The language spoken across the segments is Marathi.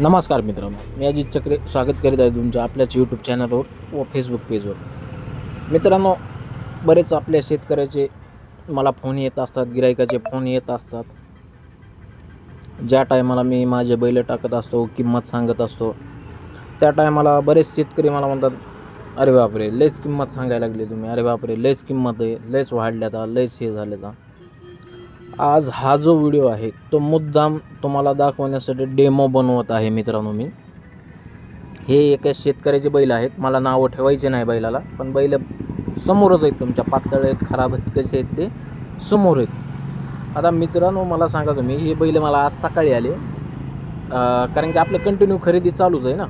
नमस्कार मित्रांनो मी अजित चक्रे स्वागत करीत आहे तुमच्या आपल्याच यूट्यूब चॅनलवर व फेसबुक पेजवर मित्रांनो बरेच आपल्या शेतकऱ्याचे मला फोन येत असतात गिरायकाचे फोन येत असतात. ज्या टायमाला मी माझे बैल टाकत असतो किंमत सांगत असतो त्या टायमाला बरेच शेतकरी मला म्हणतात अरे बापरे लयच किंमत सांगायला लागली तुम्ही. अरे बापरे लयच किंमत आहे लयच वाढल्या आता लयच हे झाले तर आज हा जो व्हिडिओ आहे तो मुद्दाम तुम्हाला दाखवण्यासाठी डेमो बनवत आहे मित्रांनो मी. हे एका शेतकऱ्याचे बैल आहेत. मला नावं ठेवायचे नाही बैलाला पण बैल समोरच आहेत तुमच्या. पातळ आहेत खराब आहेत कसे आहेत ते समोर आहेत. आता मित्रांनो मला सांगा तुम्ही हे बैल मला आज सकाळी आले. कारण की आपलं कंटिन्यू खरेदी चालूच आहे ना.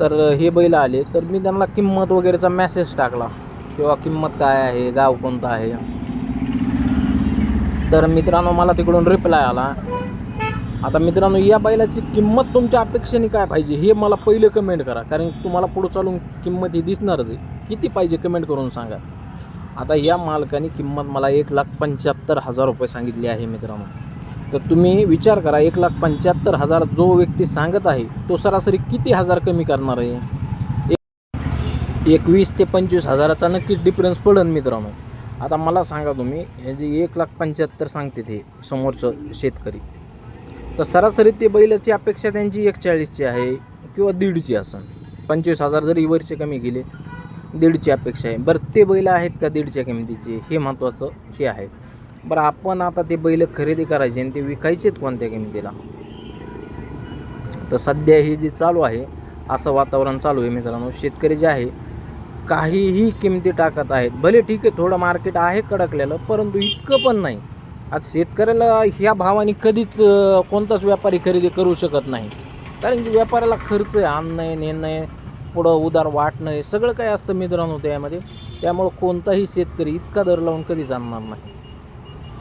तर हे बैल आले तर मी त्यांना किंमत वगैरेचा मेसेज टाकला. किंवा किंमत काय आहे गाव कोणतं आहे? तर मित्रांनो मला तिकडून रिप्लाय आला. आता मित्रांनो या बैलाची किंमत तुमच्या अपेक्षेने काय पाहिजे हे मला पहिले कमेंट करा. कारण तुम्हाला पुढं चालून किंमत ही दिसणारच आहे. किती पाहिजे कमेंट करून सांगा. आता या मालकाने किंमत मला एक लाख पंच्याहत्तर हजार रुपये सांगितली आहे मित्रांनो. तर तुम्ही विचार करा एक लाख पंच्याहत्तर हजार जो व्यक्ती सांगत आहे तो सरासरी किती हजार कमी करणार आहे? एकवीस ते पंचवीस हजाराचा नक्कीच डिफरन्स पडेल मित्रांनो. आता मला सांगा तुम्ही हे जे एक लाख पंच्याहत्तर सांगते ते समोरचं शेतकरी तर सरासरी ते बैलाची अपेक्षा त्यांची एकचाळीसची आहे किंवा दीडची असन. पंचवीस हजार जरी वरचे कमी गेले दीडची अपेक्षा आहे. बरं ते बैल आहेत का दीडच्या किमतीचे? हे महत्त्वाचं हे आहे. बरं आपण आता ते बैल खरेदी करायचे आणि ते विकायचे आहेत कोणत्या किमतीला? तर सध्या हे जे चालू आहे असं वातावरण चालू आहे मित्रांनो. शेतकरी जे आहे काहीही किमती टाकत आहेत. भले ठीक आहे थोडं मार्केट आहे कडकलेलं परंतु इतकं पण नाही. आज शेतकऱ्याला ह्या भावाने कधीच कोणताच व्यापारी खरेदी करू शकत नाही. कारण की व्यापाऱ्याला खर्च आहे आणणं आहे नेणं आहे पुढं उदार वाटणं आहे सगळं काय असतं मित्रांनो त्यामध्ये. त्यामुळं कोणताही शेतकरी इतका दर लावून कधीच आणणार नाही.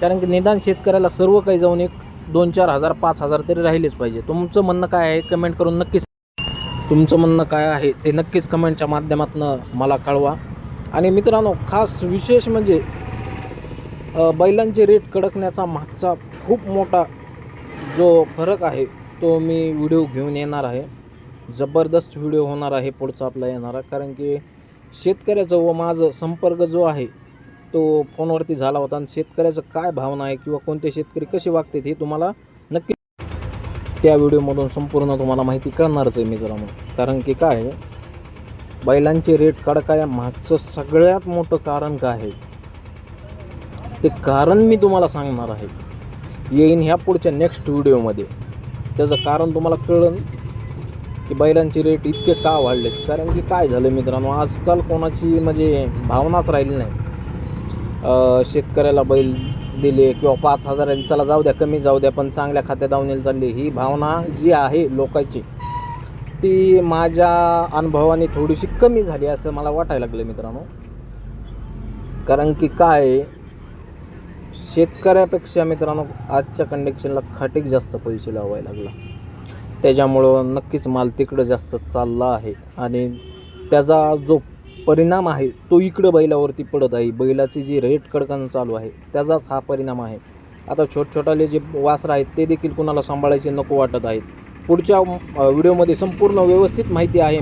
कारण की निदान शेतकऱ्याला सर्व काही जाऊन एक दोन चार हजार पाच हजार तरी राहिलेच पाहिजे. तुमचं म्हणणं काय आहे? कमेंट करून नक्कीच तुमचं म्हणणं काय आहे ते नक्कीच कमेंटच्या माध्यमातून मला कळवा. आणि मित्रांनो खास विशेष म्हणजे बैलांचे रेट कडकण्याचा मागचा खूप मोठा जो फरक आहे तो मी व्हिडिओ घेऊन येणार आहे. जबरदस्त व्हिडिओ होणार आहे पुढचा आपला येणारा कारण की शेतकऱ्याचं व माझं संपर्क जो आहे तो फोनवरती झाला होता. आणि शेतकऱ्याचं काय भावना आहे किंवा कोणते शेतकरी कसे वागतात हे तुम्हाला नक्की त्या व्हिडिओमधून संपूर्ण तुम्हाला माहिती कळणारच आहे मित्रांनो. कारण की काय आहे, बैलांचे रेट कडकाया मागचं सगळ्यात मोठं कारण काय आहे? ते कारण मी तुम्हाला सांगणार आहे. येईन ह्या पुढच्या नेक्स्ट व्हिडिओमध्ये. त्याचं कारण तुम्हाला कळलं की बैलांचे रेट इतके का वाढलेत? कारण की काय झालं मित्रांनो आजकाल कोणाची म्हणजे भावनाच राहिली नाही. शेतकऱ्याला बैल दिले किंवा पाच हजारांनी चला जाऊ द्या कमी जाऊ द्या पण चांगल्या खात्यात जाऊन चालली. ही भावना जी आहे लोकांची ती माझ्या अनुभवाने थोडीशी कमी झाली असं मला वाटायला लागलं मित्रांनो. कारण की काय शेतकऱ्यापेक्षा मित्रांनो आजच्या कंडिशनला खाटीक जास्त पैसे लावायला लागला. त्याच्यामुळं नक्कीच माल तिकडं जास्त चालला आहे. आणि त्याचा जो परिणाम आहे. तो इकडं बैलावरती पडत आहे. बैलाची जी रेट कडकन चालू आहे त्याचाच हा परिणाम आहे. आता छोट छोटाले जे वासरं आहेत ते देखील कुणाला सांभाळायचे नको वाटत आहेत. पुढच्या व्हिडिओमध्ये संपूर्ण व्यवस्थित माहिती आहे.